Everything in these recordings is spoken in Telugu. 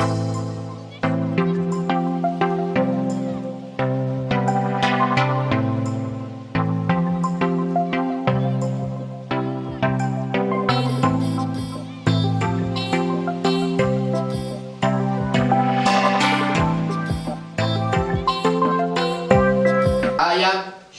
you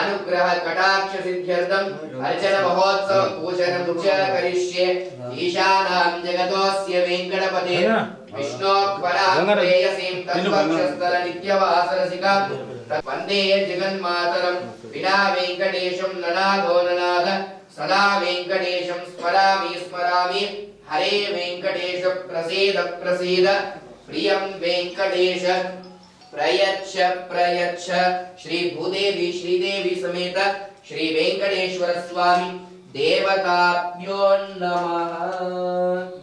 अनुग्रह कटाक्ष सिद्ध्यर्थम अर्चन महोत्सव पूजनं च करिष्ये ईशानां जगतोऽस्य वेङ्कटपते विष्णोः प्रेयसीं तत्पक्षस्थल नित्यवासरसिका वन्दे जगन्मातरं विना वेङ्कटेशं ननादो ननाद सदा वेङ्कटेशं स्मरामि स्मरामि हरे वेङ्कटेश प्रसीद प्रसीद प्रियं वेङ्कटेश प्रयच्छ प्रयच्छ। श्री भूदेवी श्रीदेवी समेत श्री वेंकटेश्वर स्वामी देवताभ्यो नमः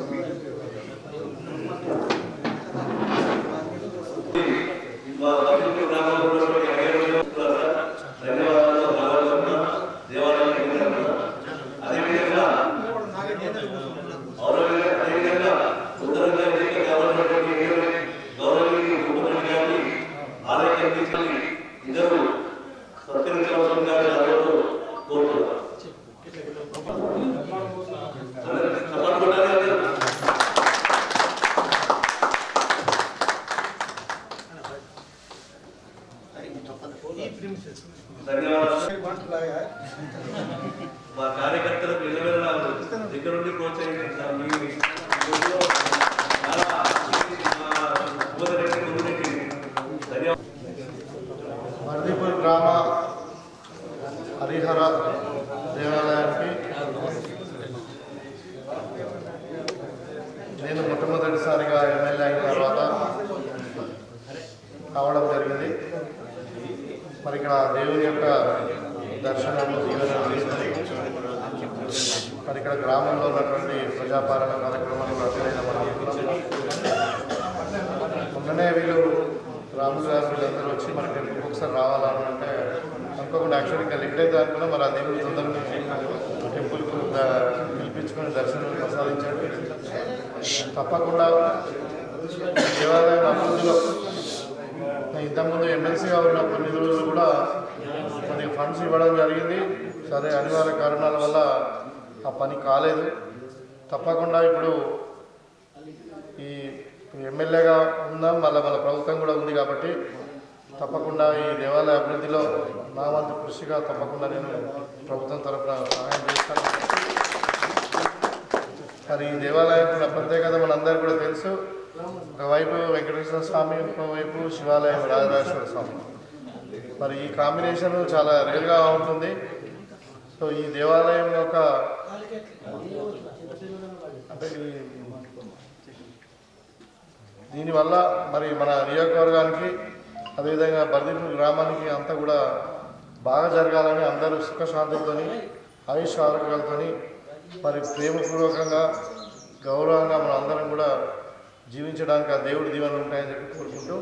మా కార్యకర్తలకు నిలబెడలారు దగ్గర నుండి ప్రోత్సహించారు మర్దిపూర్ గ్రామ హరిహర దేవాలయానికి నేను మొట్టమొదటిసారిగా ఎమ్మెల్యే అయిన తర్వాత కావడం జరిగింది. మరి ఇక్కడ దేవుని యొక్క దర్శనము దీవెనలు మరి ఇక్కడ గ్రామంలో ఉన్నటువంటి ప్రజాపాలన కార్యక్రమాలు కూడా మనం మొన్ననే వీళ్ళు రాములు గారు వీళ్ళందరూ వచ్చి మనకి ఒకసారి రావాలనంటే అనుకోకుండా యాక్చువల్లీ ఇంకా లిఫ్ట్ అయితే అనుకున్నా మరి ఆ దేవుడు తొందరగా టెంపుల్కు పిలిపించుకొని దర్శనం ప్రసాదించాడు తప్పకుండా దేవాలయం అభివృద్ధిలో ఇంతకుముందు ఎమ్మెల్సీగా ఉన్న కొన్ని కూడా కొన్ని ఫండ్స్ ఇవ్వడం జరిగింది. సరే అనివార్య కారణాల వల్ల ఆ పని కాలేదు. తప్పకుండా ఇప్పుడు ఈ ఎమ్మెల్యేగా ఉన్నాం మళ్ళీ మన ప్రభుత్వం కూడా ఉంది కాబట్టి తప్పకుండా ఈ దేవాలయ అభివృద్ధిలో నా వంతు కృషిగా తప్పకుండా నేను ప్రభుత్వం తరఫున సహాయం చేస్తాను. మరి ఈ దేవాలయం ప్రత్యేకత మనందరికీ కూడా తెలుసు. ఒకవైపు వెంకటేశ్వర స్వామి ఇంకోవైపు శివాలయం రాజరాజేశ్వర స్వామి. మరి ఈ కాంబినేషన్ చాలా రేర్గా ఉంటుంది. సో ఈ దేవాలయం యొక్క అంటే దీనివల్ల మరి మన నియోజకవర్గానికి అదేవిధంగా బర్దీపూర్ గ్రామానికి అంతా కూడా బాగా జరగాలని అందరూ సుఖశాంతులతో ఆయుష్ ఆరోగ్యాలతో మరి ప్రేమపూర్వకంగా గౌరవంగా మనం అందరం కూడా జీవించడానికి ఆ దేవుడి దీవెనలు ఉంటాయని చెప్పి కోరుకుంటూ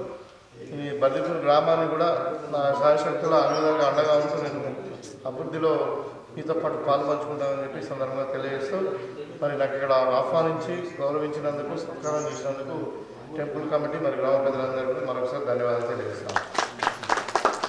ఈ బర్దీపూర్ గ్రామాన్ని కూడా నా శాయశక్తుల అనువిధంగా అండగా ఉంటూ నేను అభివృద్ధిలో మీతో పాటు పాలు పంచుకుంటామని చెప్పి సందర్భంగా తెలియజేస్తూ మరి నాకు ఇక్కడ ఆహ్వానించి గౌరవించినందుకు సత్కారం చేసినందుకు టెంపుల్ కమిటీ మరి గ్రామ పెద్దలందరికీ మరొకసారి ధన్యవాదాలు తెలియజేస్తాను.